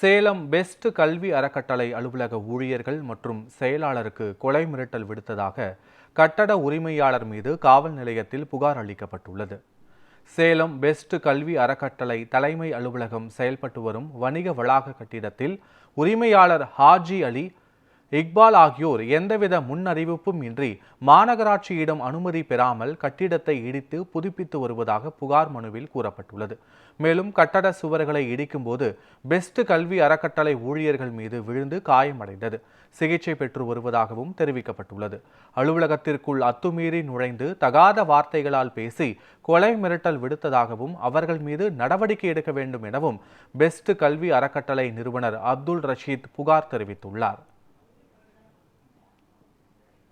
Salem best கல்வி அறக்கட்டளை அலுவலக ஊழியர்கள் மற்றும் செயலாளருக்கு கொலை மிரட்டல் விடுத்ததாக கட்டட உரிமையாளர் மீது காவல் நிலையத்தில் புகார் அளிக்கப்பட்டுள்ளது. சேலம் பெஸ்ட் கல்வி அறக்கட்டளை தலைமை அலுவலகம் செயல்பட்டு வரும் வணிக வளாக கட்டிடத்தில் உரிமையாளர் ஹாஜி அலி இக்பால் ஆகியோர் எந்தவித முன்னறிவிப்பும் இன்றி மாநகராட்சியிடம் அனுமதி பெறாமல் கட்டிடத்தை இடித்து புதுப்பித்து வருவதாக புகார் மனுவில் கூறப்பட்டுள்ளது. மேலும் கட்டட சுவர்களை இடிக்கும்போது பெஸ்ட் கல்வி அறக்கட்டளை ஊழியர்கள் மீது விழுந்து காயமடைந்தது. சிகிச்சை பெற்று வருவதாகவும் தெரிவிக்கப்பட்டுள்ளது. அலுவலகத்திற்குள் அத்துமீறி நுழைந்து தகாத வார்த்தைகளால் பேசி கொலை மிரட்டல் விடுத்ததாகவும் அவர்கள் மீது நடவடிக்கை எடுக்க வேண்டும் எனவும் பெஸ்ட் கல்வி அறக்கட்டளை நிறுவனர் அப்துல் ரஷீத் புகார் தெரிவித்துள்ளார்.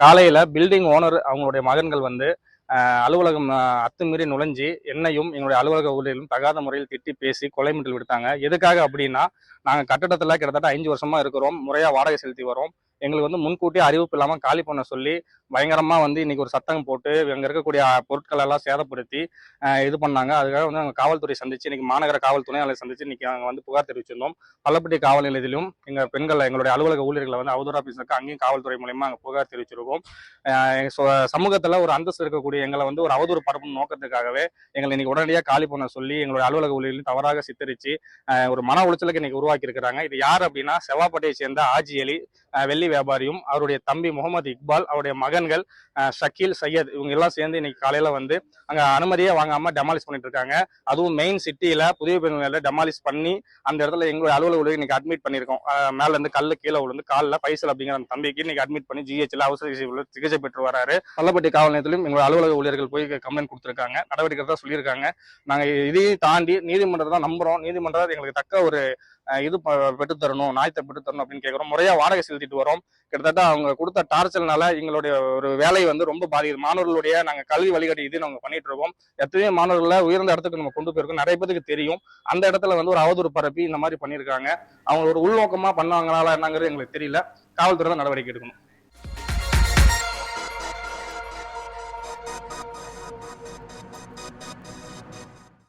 காலையில் பில்டிங் ஓனர் அவங்களுடைய மகன்கள் வந்து அலுவலகம் அத்துமீறி நுழைஞ்சி என்னையும் எங்களுடைய அலுவலக ஊழியர்களும் தகாத முறையில் திட்டி பேசி கொலை மிட்டல் விடுத்தாங்க. எதுக்காக அப்படின்னா நாங்கள் கட்டடத்தில் கிட்டத்தட்ட அஞ்சு வருஷமாக இருக்கிறோம். முறையாக வாடகை செலுத்தி வரோம் எங்களுக்கு வந்து முன்கூட்டியே அறிவிப்பு இல்லாமல் காலி பண்ண சொல்லி பயங்கரமாக வந்து இன்னைக்கு ஒரு சத்தம் போட்டு அங்கே இருக்கக்கூடிய பொருட்கள் எல்லாம் சேதப்படுத்தி இது பண்ணாங்க. அதுக்காக வந்து நாங்கள் காவல்துறை சந்திச்சு இன்னைக்கு மாநகர காவல் துணையாளர் சந்திச்சு இன்னைக்கு நாங்கள் வந்து புகார் தெரிவிச்சிருந்தோம். பள்ளப்பட்டி காவல் நிலையத்திலும் எங்கள் பெண்கள் எங்களுடைய அலுவலக ஊழியர்களை வந்து அவதூறு ஆஃபீஸருக்கு அங்கேயும் காவல்துறை மூலயமா நாங்கள் புகார் தெரிவிச்சிருக்கோம். சமூகத்தில் ஒரு அந்தஸ்து இருக்கக்கூடிய எங்களை வந்து ஒரு அவதூறு பரப்பும் நோக்கத்துக்காகவே எங்களை இன்னைக்கு உடனடியாக காலி பண்ண சொல்லி எங்களுடைய அலுவலக ஊழியர்களையும் தவறாக சித்தரித்து ஒரு மன உளைச்சலுக்கு இன்னைக்கு உருவாக்கி இருக்கிறாங்க. இது யார் அப்படின்னா செவ்வாப்பட்டையை சேர்ந்த ஆஜி அலி வெள்ளி வியாபாரியும் அவருடைய தம்பி முகமது இக்பால் அவருடைய மகன்கள் ஷக்கீல் சையத் இவங்க எல்லாம் சேர்ந்து இன்னைக்கு காலையில வந்து அங்க அனுமதியே வாங்காம டெமாலிஷ் பண்ணிட்டு இருக்காங்க. அதுவும் மெயின் சிட்டியில புதிய பெருநிலையில டெமாலிஷ் பண்ணி அந்த இடத்துல எங்களுடைய அலுவலக இன்னைக்கு அட்மிட் பண்ணிருக்கோம் மேல இருந்து கல்லு கீழே விழுந்து காலில் பைசல் அப்படிங்கிற அந்த தம்பிக்கு இன்னைக்கு அட்மிட் பண்ணி ஜிஹெச்ல அவசர சிகிச்சை சிகிச்சை பெற்று வராரு. பள்ளப்பட்டி காவல் நிலையத்திலும் எங்களுடைய அலுவலக ஊழியர்கள் போய் கம்ப்ளைண்ட் கொடுத்துருக்காங்க. நடவடிக்கை தான் சொல்லியிருக்காங்க. நாங்க இதையும் தாண்டி நீதிமன்றத்தை தான் நம்புறோம். நீதிமன்றம் எங்களுக்கு தக்க ஒரு இது ப- பெற்றுத் தரணும் நியாயத்தை பெற்றுத் தரணும் அப்படின்னு கேட்குறோம் முறையா வாடகை செலுத்திட்டு வரோம் கிட்டத்தட்ட அவங்க கொடுத்த டார்ச்சல்னால எங்களுடைய ஒரு வேலை வந்து ரொம்ப பாதிக்குது. மாணவர்களுடைய நாங்க கல்வி வழிகாட்டி இது நாங்க பண்ணிட்டு இருக்கோம். எத்தனையோ மாணவர்களை உயர்ந்த இடத்துக்கு நம்ம கொண்டு போயிருக்கோம். நிறைய பேருக்கு தெரியும். அந்த இடத்துல வந்து ஒரு அவதூறு பரப்பி இந்த மாதிரி பண்ணியிருக்காங்க. அவங்க ஒரு உள்நோக்கமா பண்ணாங்களா என்னங்கிறது எங்களுக்கு தெரியல. காவல்துறை தான் நடவடிக்கை எடுக்கணும்.